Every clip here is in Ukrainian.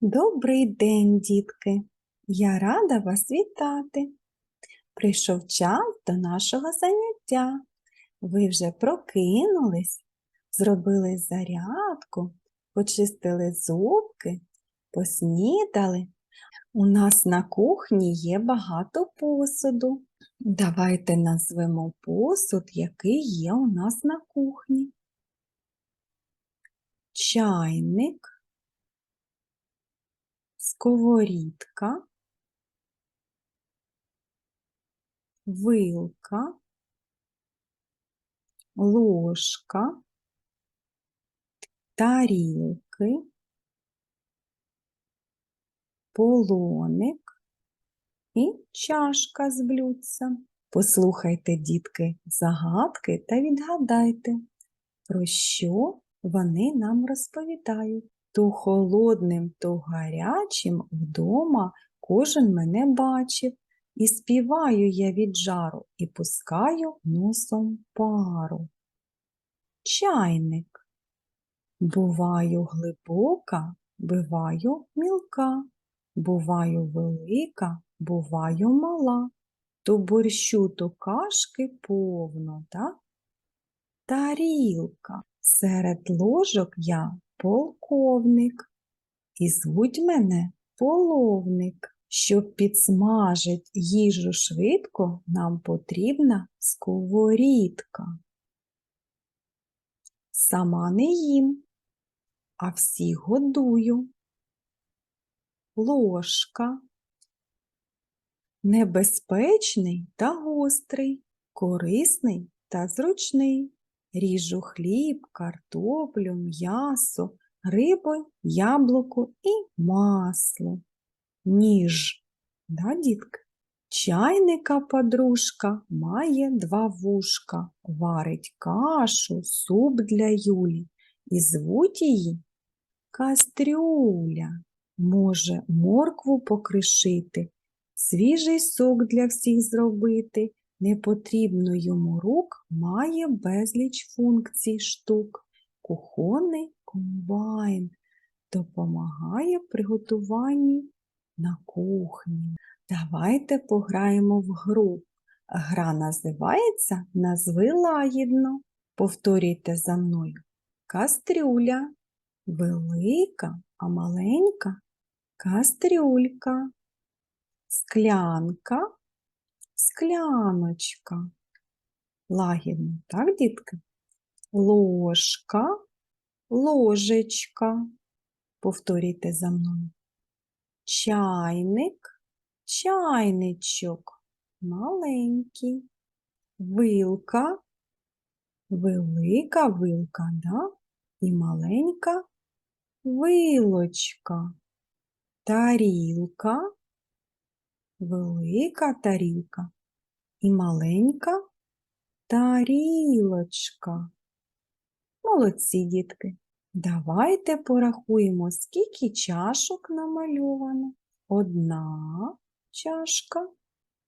Добрий день, дітки! Я рада вас вітати. Прийшов час до нашого заняття. Ви вже прокинулись, зробили зарядку, почистили зубки, поснідали. У нас на кухні є багато посуду. Давайте назвемо посуд, який є у нас на кухні. Чайник сковорідка, вилка, ложка, тарілки, полоник і чашка з блюдцем. Послухайте, дітки, загадки та відгадайте, про що вони нам розповідають. То холодним, то гарячим вдома кожен мене бачив, і співаю я від жару, і пускаю носом пару. Чайник. Буваю глибока, биваю мілка, буваю велика, буваю мала, то борщу, то кашки повно, так? Тарілка. Серед ложок я полковник, і звуть мене половник. Щоб підсмажить їжу швидко, нам потрібна сковорідка. Сама не їм, а всіх годую. Ложка. Небезпечний та гострий, корисний та зручний. Ріжу хліб, картоплю, м'ясо, рибу, яблуко і масло. Ніж, да, дітки? Чайника подружка має два вушка, варить кашу, суп для Юлі і звуть її кастрюля. Може моркву покришити, свіжий сок для всіх зробити, Непотрібно йому рук має безліч функцій штук. Кухонний комбайн допомагає в приготуванні на кухні. Давайте пограємо в гру. Гра називається Назви лагідно. Повторюйте за мною. Кастрюля, велика, а маленька кастрюлька, склянка скляночка. Лагідно, так, дітки? Ложка, ложечка. Повторюйте за мною. Чайник, чайничок, маленький. Вилка, велика вилка, да? І маленька вилочка. Тарілка, велика тарілка і маленька тарілочка. Молодці, дітки. Давайте порахуємо, скільки чашок намальовано. Одна чашка,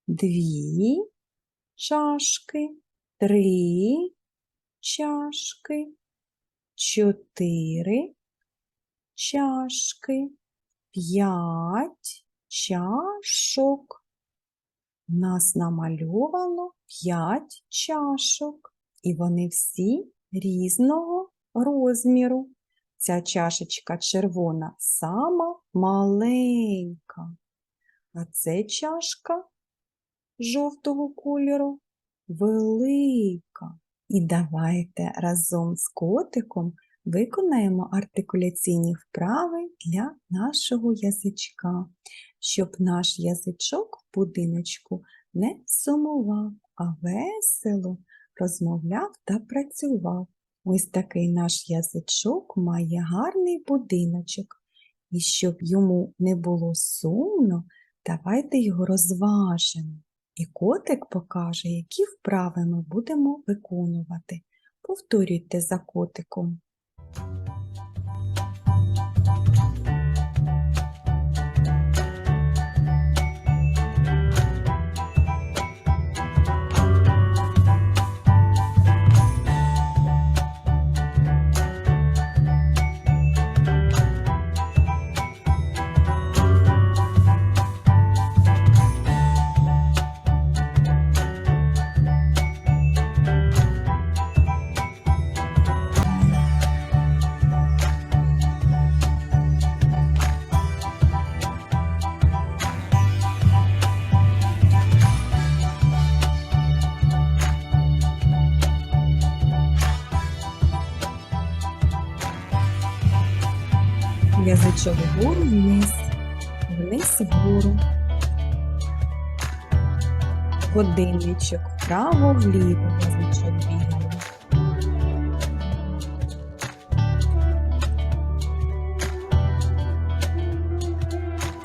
дві чашки, три чашки, чотири чашки, п'ять чашок. Нас намальовано 5 чашок, і вони всі різного розміру. Ця чашечка червона сама маленька, а це чашка жовтого кольору велика. І давайте разом з котиком виконаємо артикуляційні вправи для нашого язичка щоб наш язичок в будиночку не сумував, а весело розмовляв та працював. Ось такий наш язичок має гарний будиночок. І щоб йому не було сумно, давайте його розважимо. І котик покаже, які вправи ми будемо виконувати. Повторюйте за котиком. Язичок вгору вниз, вниз вгору. Годинничок вправо вліво, язичок бігає.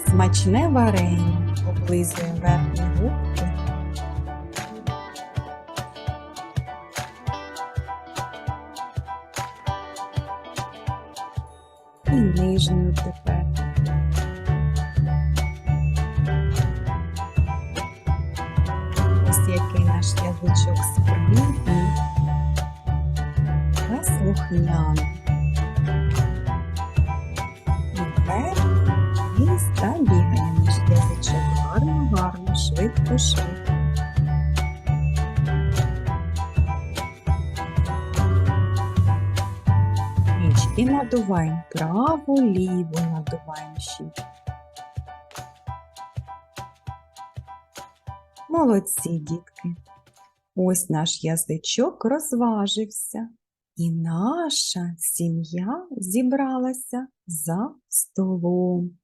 Смачне варення облизує верхні язичок спритний та. І вверх, вниз та наш язичок гарно, гарно, швидко, швидко. Річки надуваємо право, ліво надуваємо щічки. Молодці, дітки. Ось наш язичок розважився, і наша сім'я зібралася за столом.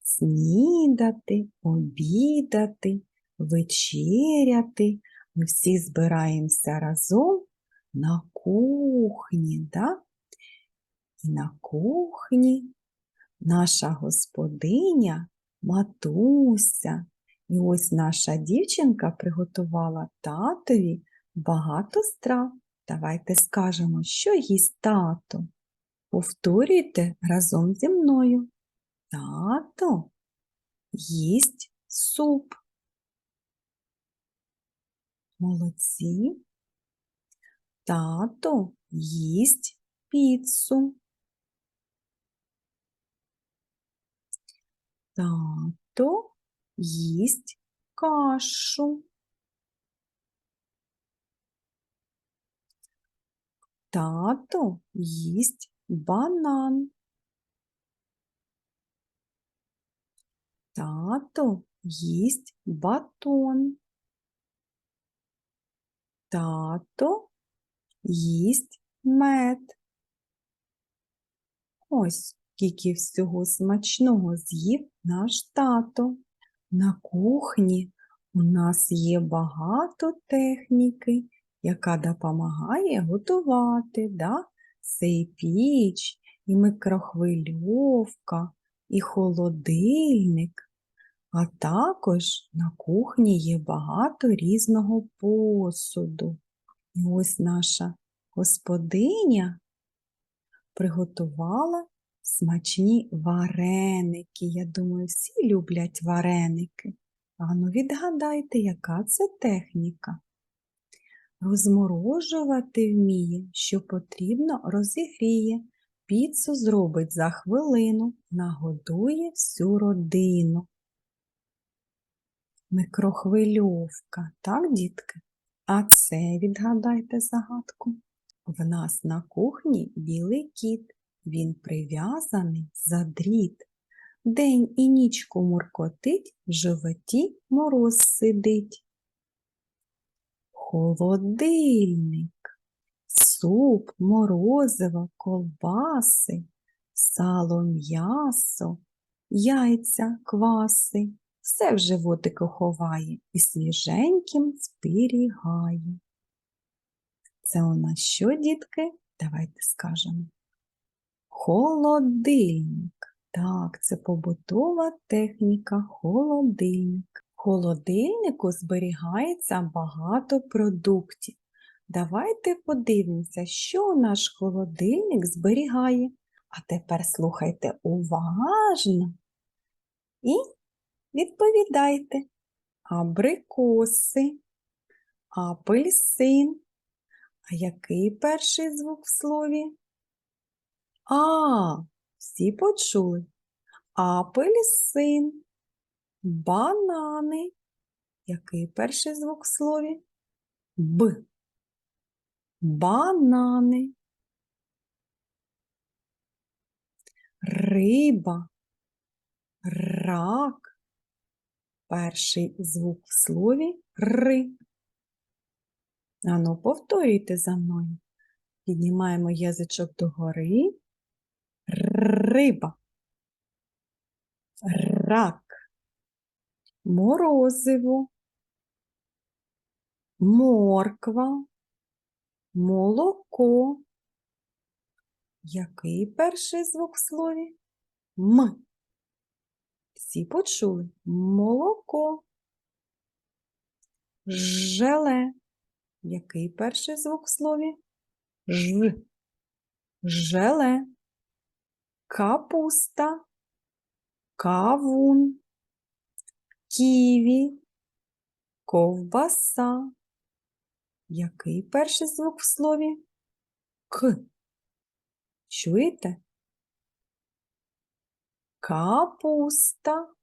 Снідати, обідати, вечеряти. Ми всі збираємося разом на кухні, да? І на кухні наша господиня Матуся. І ось наша дівчинка приготувала татові багато страв. Давайте скажемо, що їсть тато. Повторюйте разом зі мною. Тато їсть суп. Молодці. Тато їсть піцу. Тато їсть кашу. Тато їсть банан. Тато їсть батон. Тато їсть мед. Ось скільки всього смачного з'їв наш тато. На кухні у нас є багато техніки, яка допомагає готувати. Да? Це піч, і микрохвильовка, і холодильник. А також на кухні є багато різного посуду. І ось наша господиня приготувала смачні вареники. Я думаю, всі люблять вареники. Ану, відгадайте, яка це техніка? Розморожувати вміє, що потрібно, розігріє. Піцу зробить за хвилину, нагодує всю родину. Микрохвильовка, так, дітки? А це відгадайте загадку. В нас на кухні білий кіт, він прив'язаний за дріт. День і нічку муркотить, в животі мороз сидить. Холодильник, суп, морозиво, колбаси, сало, м'ясо, яйця, кваси. Все в животику ховає і свіженьким зберігає. Це у нас що, дітки? Давайте скажемо. Холодильник. Так, це побутова техніка холодильник. В холодильнику зберігається багато продуктів. Давайте подивимося, що наш холодильник зберігає. А тепер слухайте уважно і відповідайте. Абрикоси, апельсин. А який перший звук в слові? А, всі почули. Апельсин, банани. Який перший звук в слові? Б. Банани. Риба, рак. Перший звук в слові ри. Ану, повторюйте за мною. Піднімаємо язичок догори. Риба. рак, морозиво, морква, молоко. Який перший звук в слові? М. Всі почули молоко. Желе. Який перший звук в слові? Ж. Желе. Капуста. Кавун. Ківі. Ковбаса. Який перший звук в слові? К. Чуєте? Капуста.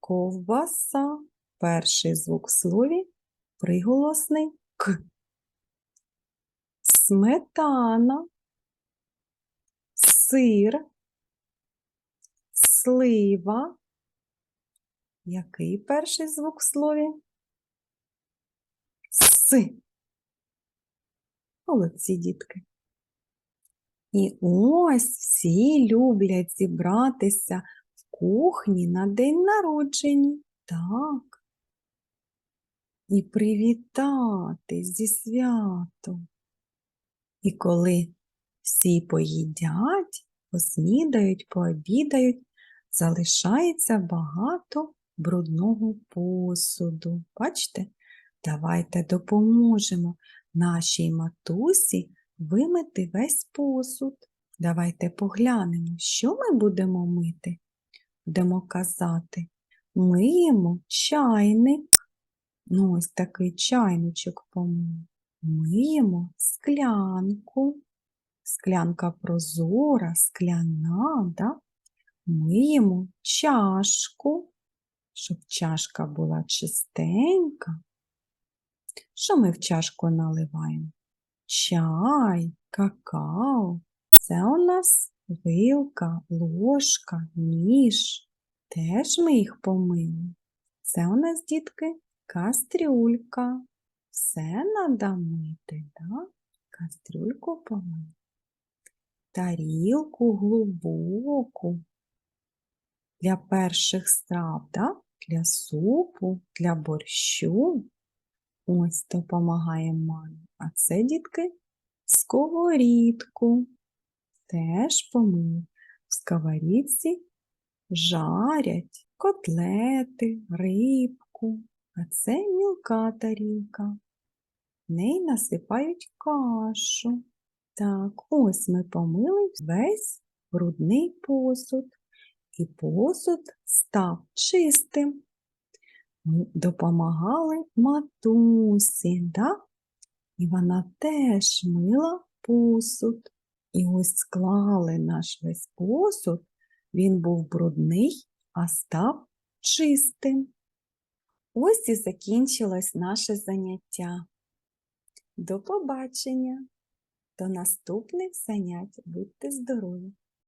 Ковбаса. Перший звук в слові приголосний К. Сметана. Сир. Слива. Який перший звук в слові? С. Молодці, дітки. І ось всі люблять зібратися в кухні на день народження. Так. І привітати зі святом. І коли всі поїдять, поснідають, пообідають, залишається багато брудного посуду. Бачите? Давайте допоможемо нашій матусі вимити весь посуд. Давайте поглянемо, що ми будемо мити. Будемо казати, миємо чайник. Ну, ось такий чайничок помиємо. Миємо склянку. Склянка прозора, скляна, да? миємо чашку, щоб чашка була чистенька. Що ми в чашку наливаємо? Чай, какао. Це у нас вилка, ложка, ніж. Теж ми їх помили. Це у нас, дітки, кастрюлька. Все надо мити, да? Кастрюльку помили. Тарілку глибоку для перших страв, да? для супу, для борщу. Ось допомагає мамі. А це, дітки, сковорідку. Теж помили. В сковорідці жарять котлети, рибку. А це мілка тарілка. В неї насипають кашу. Так, ось ми помили весь брудний посуд. І посуд став чистим. Ми допомагали матусі, да? і вона теж мила посуд. І ось склали наш весь посуд, він був брудний, а став чистим. Ось і закінчилось наше заняття. До побачення, до наступних занять. Будьте здорові!